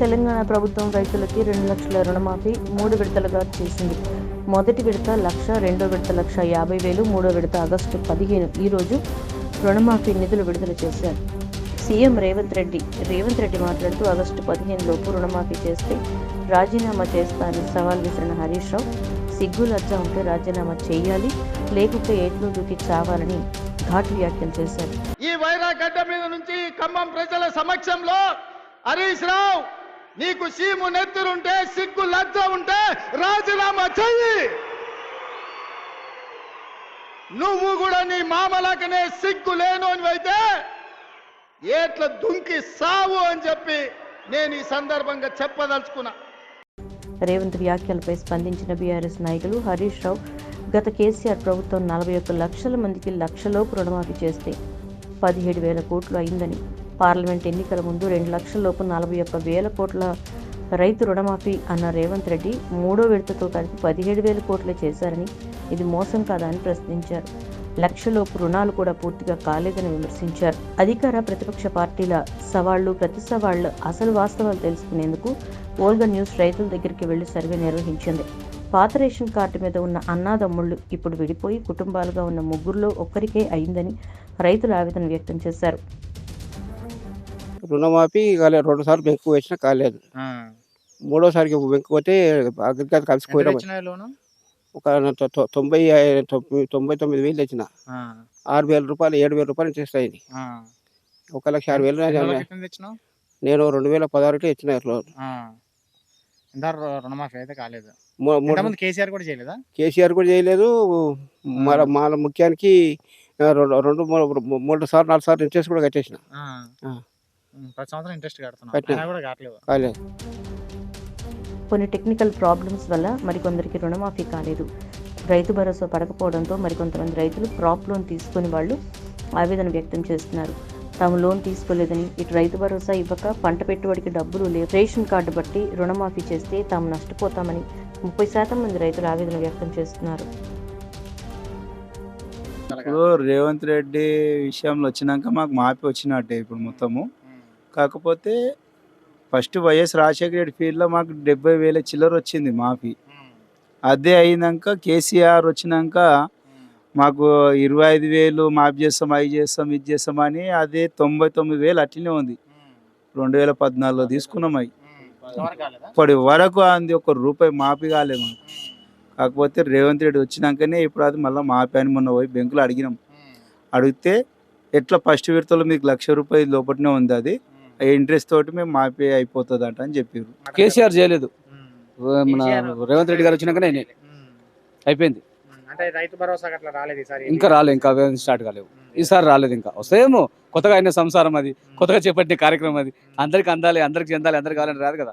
తెలంగాణ ప్రభుత్వం రైతులకి రెండు లక్షల రుణమాఫీ మూడు విడతలుగా చేసింది. మొదటి విడత లక్ష రెండో విడత లక్ష యాభై వేలు మూడో విడత ఆగస్టు పదిహేను. ఈరోజు రుణమాఫీ నిధులు విడుదల చేశారు. సీఎం రేవంత్ రెడ్డి రేవంత్ రెడ్డి మాట్లాడుతూ ఆగస్టు పదిహేను లోపు రుణమాఫీ చేస్తే రాజీనామా చేస్తానని సవాల్ విసిరిన హరీష్ రావు సిగ్గు లజ్జ ఉంటే రాజీనామా చేయాలి లేకుంటే ఏట్లో దూకి చావాలని ఘాటు వ్యాఖ్యలు చేశారు. వైరాగడ్డ మీద నుంచి ఖమ్మం ప్రజల సమక్షంలో హరీష్ రావు నీకు సీము నెత్తురుంటే సిగ్గు లజ్జ ఉంటే రాజీనామా చెయ్యి. నువ్వు కూడా నీ మామలాకనే సిగ్గు లేనోనివైతే ఏట్ల దుంకి సావు అని చెప్పి నేను ఈ సందర్భంగా చెప్పదలుచుకున్నా. రేవంత్ వ్యాఖ్యలపై స్పందించిన బీఆర్ఎస్ నాయకులు హరీష్ రావు గత కేసీఆర్ ప్రభుత్వం నలభై ఒక్క లక్షల మందికి లక్షలోపు రుణమాఫీ చేస్తే పదిహేడు వేల కోట్లు అయిందని. పార్లమెంట్ ఎన్నికల ముందు రెండు లక్షల లోపు నలభై ఒక్క వేల కోట్ల రైతు రుణమాఫీ అన్న రేవంత్ రెడ్డి మూడో విడతతో కలిపి పదిహేడు వేల కోట్లే చేశారని ఇది మోసం కాదా అని ప్రశ్నించారు. లక్షలోపు రుణాలు కూడా పూర్తిగా కాలేదని విమర్శించారు. అధికార ప్రతిపక్ష పార్టీల సవాళ్ళు ప్రతి సవాళ్ళు అసలు వాస్తవాలు తెలుసుకునేందుకు ఓల్గా న్యూస్ రైతుల దగ్గరికి వెళ్ళి సర్వే నిర్వహించింది. పాత రేషన్ కార్డు మీద ఉన్న అన్నాదమ్ముళ్ళు ఇప్పుడు విడిపోయి కుటుంబాలుగా ఉన్న ముగ్గురులో ఒక్కరికే అయిందని రైతులు ఆవేదన వ్యక్తం చేశారు. రుణమాఫీ కాలేదు. రెండు సార్లు బెంకు వచ్చినా కాలేదు. మూడోసారికి బెంకు పోతే అగ్రికల్చర్ కలిసిపోయినా లోను? ఒక తొంభై తొంభై తొమ్మిది వేలు తెచ్చిన. ఆరు వేల రూపాయలు ఏడు వేల రూపాయలు అయింది. ఒక లక్ష ఆరు వేలు నేను- రెండు వేల పదహారుకి ఇచ్చిన లోన్. ఎంత రుణమాఫీ అయితే కాలేదు. కేసీఆర్ కూడా చేయలేదా? కేసీఆర్ కూడా చేయలేదు. మన మన ముఖ్యానికి రెండు రెండు మూడు మూడు సార్లు నాలుగు సార్లు ఇంట్రెస్ట్ కూడా కట్టేసిన. ప్రతి సంవత్సరం ఇంట్రెస్ట్ కూడా కావట్లేదు. కాలేదు. కొన్ని టెక్నికల్ ప్రాబ్లమ్స్ వల్ల మరికొందరికి రుణమాఫీ కాలేదు. రైతు భరోసా పడకపోవడంతో మరికొంతమంది రైతులు క్రాప్ లోన్ తీసుకుని వాళ్ళు ఆవేదన వ్యక్తం చేస్తున్నారు. తాము లోన్ తీసుకోలేదని ఇటు రైతు భరోసా ఇవ్వక పంట పెట్టుబడికి డబ్బులు లేవు. రేషన్ కార్డు బట్టి రుణమాఫీ చేస్తే తాము నష్టపోతామని ముప్పై శాతం మంది రైతులు ఆవేదన వ్యక్తం చేస్తున్నారు. ఇప్పుడు రేవంత్ రెడ్డి విషయంలో వచ్చినాక మాకు మాపి వచ్చినట్టే ఇప్పుడు మొత్తము. కాకపోతే ఫస్ట్ వైఎస్ రాజశేఖర రెడ్డి ఫీల్డ్లో మాకు డెబ్బై వేల చిల్లర వచ్చింది మాఫీ. అదే అయినాక కేసీఆర్ వచ్చినాక మాకు ఇరవై ఐదు వేలు మాఫీ చేస్తాం అవి చేస్తాం ఇది చేస్తాం అని అదే తొంభై తొమ్మిది వేలు అట్లనే ఉంది. రెండు వేల పద్నాలుగులో తీసుకున్నాం అవి. ఇప్పటి వరకు అంది ఒక రూపాయి మాఫీ కాలేదు మాకు. కాకపోతే రేవంత్ రెడ్డి వచ్చినాకనే ఇప్పుడు అది మళ్ళీ మాఫీ అని మొన్న పోయి బ్యాంకులో అడిగినాం. అడిగితే ఎట్లా ఫస్ట్ విడతలో మీకు లక్ష రూపాయలు లోపలనే ఉంది అది ఇంట్రెస్ట్ తోటి మేము మాఫీ అయిపోతుంది అంట అని చెప్పారు. కేసీఆర్ చేయలేదు. మన రేవంత్ రెడ్డి గారు వచ్చినాకనే. అయిపోయింది. అంటే రైతు భరోసా అట్లా రాలేదు ఈసారి ఇంకా రాలేదు ఇంకా అవేం స్టార్ట్ కాలేవు. ఈసారి రాలేదు ఇంకా. వస్తేమో కొత్తగా అయిన సంసారం అది కొత్తగా చేపట్టిన కార్యక్రమం అది. అందరికి అందాలి అందరికి చెందాలి అందరికి కావాలని రాదు కదా.